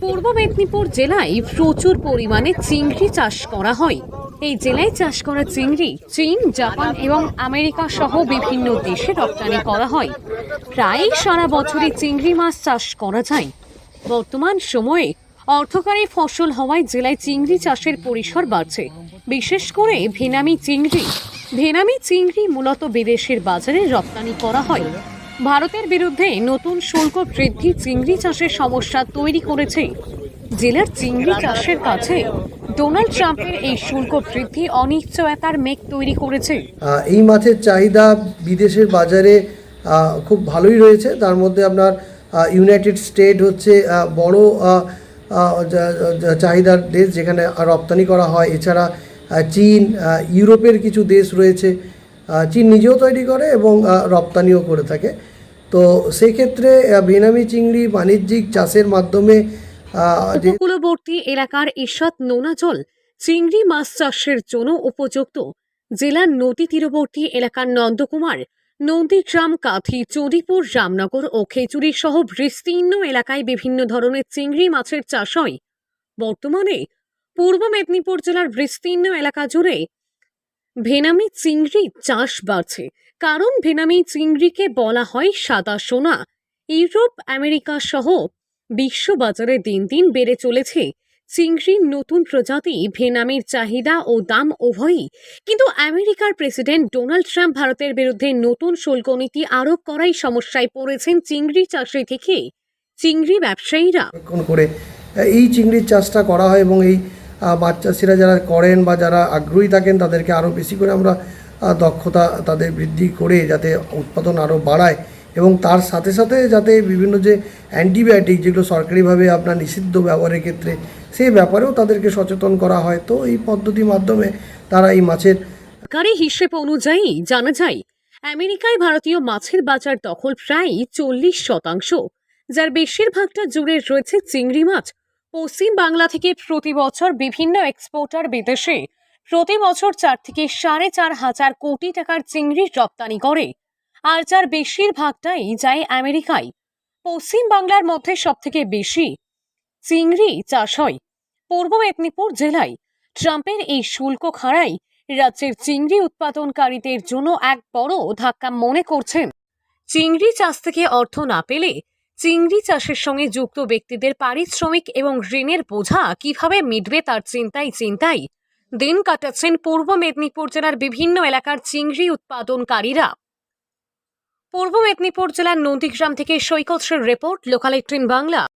পূর্ব মেদিনীপুর জেলায় প্রচুর পরিমাণে চিংড়ি চাষ করা হয়। এই জেলায় চাষ করা চিংড়ি চীন জাপান এবং আমেরিকা সহ বিভিন্ন দেশে রপ্তানি করা হয়। প্রায় সারা বছরই চিংড়ি মাছ চাষ করা যায়। বর্তমান সময়ে অর্থকারী ফসল হওয়ায় জেলায় চিংড়ি চাষের পরিসর বাড়ছে। বিশেষ করে ভেনামি চিংড়ি ভেনামি চিংড়ি মূলত বিদেশের বাজারে রপ্তানি করা হয়। ভারতের বিরুদ্ধে নতুন শুল্ক বৃদ্ধি চিংড়ি চাষের সমস্যা তৈরি করেছে। জেলার চিংড়ি চাষের কাছে ডোনাল্ড ট্রাম্পের এই শুল্ক বৃদ্ধি অনিশ্চয়তার মেঘ তৈরি করেছে। এই মাছের চাহিদা বিদেশের বাজারে খুব ভালোই রয়েছে। তার মধ্যে আপনার ইউনাইটেড স্টেট হচ্ছে বড় চাহিদার দেশ যেখানে রপ্তানি করা হয়। এছাড়া চীন ইউরোপের কিছু দেশ রয়েছে। চীন নিজেও তৈরি করে এবং রপ্তানিও করে থাকে। তো সেক্ষেত্রে বেনামি চিংড়ি বাণিজ্যিক চাষের মাধ্যমে উপকূলবর্তী এলাকার ঈষৎ নোনা জল চিংড়ি মাছ চাষের জন্য উপযুক্ত। জেলার নদী তীরবর্তী এলাকার নন্দকুমার, নন্দীগ্রাম, কাঁথি, চৌদিপুর রামনগর ও খেচুরি সহ বিস্তীর্ণ এলাকায় বিভিন্ন ধরনের চিংড়ি মাছের চাষ হয়। বর্তমানে পূর্ব মেদিনীপুর জেলার বিস্তীর্ণ এলাকা জুড়ে ভেনামি চিংড়ি চাষ বাড়ছে। কারণ ভেনামি চিংড়িকে বলা হয় সাদা সোনা। ইউরোপ, আমেরিকা সহ বিশ্ববাজারে দিন দিন বেড়ে চলেছে। চিংড়ির নতুন প্রজাতি, ভেনামির চাহিদা ও দাম উভয়ই। কিন্তু আমেরিকার প্রেসিডেন্ট ডোনাল্ড ট্রাম্প ভারতের বিরুদ্ধে নতুন শুল্ক নীতি আরোপ করাই সমস্যায় পড়েছেন চিংড়ি চাষি থেকে। চিংড়ি ব্যবসায়ীরা। করে এই চিংড়ির চাষটা করা হয় এবং এই মাছ যারা করেন বা যারা আগ্রহী থাকেন, তাদেরকে আরও বেশি করে আমরা দক্ষতা তাদের বৃদ্ধি করে যাতে উৎপাদন আরও বাড়ায়। এবং তার সাথে সাথে যাতে বিভিন্ন যে অ্যান্টিবায়োটিক যেগুলো সরকারিভাবে আপনার নিষিদ্ধ ব্যবহারের ক্ষেত্রে সেই ব্যাপারেও তাদেরকে সচেতন করা হয়। তো এই পদ্ধতির মাধ্যমে তারা এই মাছের সরকারি হিসেব অনুযায়ী জানা যায়, আমেরিকায় ভারতীয় মাছের বাজার দখল প্রায় চল্লিশ শতাংশ, যার বেশিরভাগটা জুড়ে রয়েছে চিংড়ি মাছ। পশ্চিম বাংলা থেকে প্রতি বছর বিভিন্ন এক্সপোর্টার বিদেশে প্রতি বছর চার থেকে সাড়ে চার হাজার কোটি টাকার চিংড়ি রপ্তানি করে। আর যার বেশিরভাগটাই যায় আমেরিকায়। পশ্চিম বাংলার মধ্যে সবথেকে বেশি চিংড়ি চাষ হয়। পূর্ব মেদিনীপুর জেলায় ট্রাম্পের এই শুল্ক খাড়াই রাজ্যের চিংড়ি উৎপাদনকারীদের জন্য এক বড় ধাক্কা মনে করছেন। চিংড়ি চাষ থেকে অর্থ না পেলে চিংড়ি চাষের সঙ্গে যুক্ত ব্যক্তিদের পারিশ্রমিক এবং ঋণের বোঝা কীভাবে মিটবে তার চিন্তাই চিন্তাই। দিন কাটাচ্ছেন পূর্ব মেদিনীপুর জেলার বিভিন্ন এলাকার চিংড়ি উৎপাদনকারীরা। পূর্ব মেদিনীপুর জেলার নন্দীগ্রাম থেকে সৈকত রিপোর্ট, লোকাল বাংলা।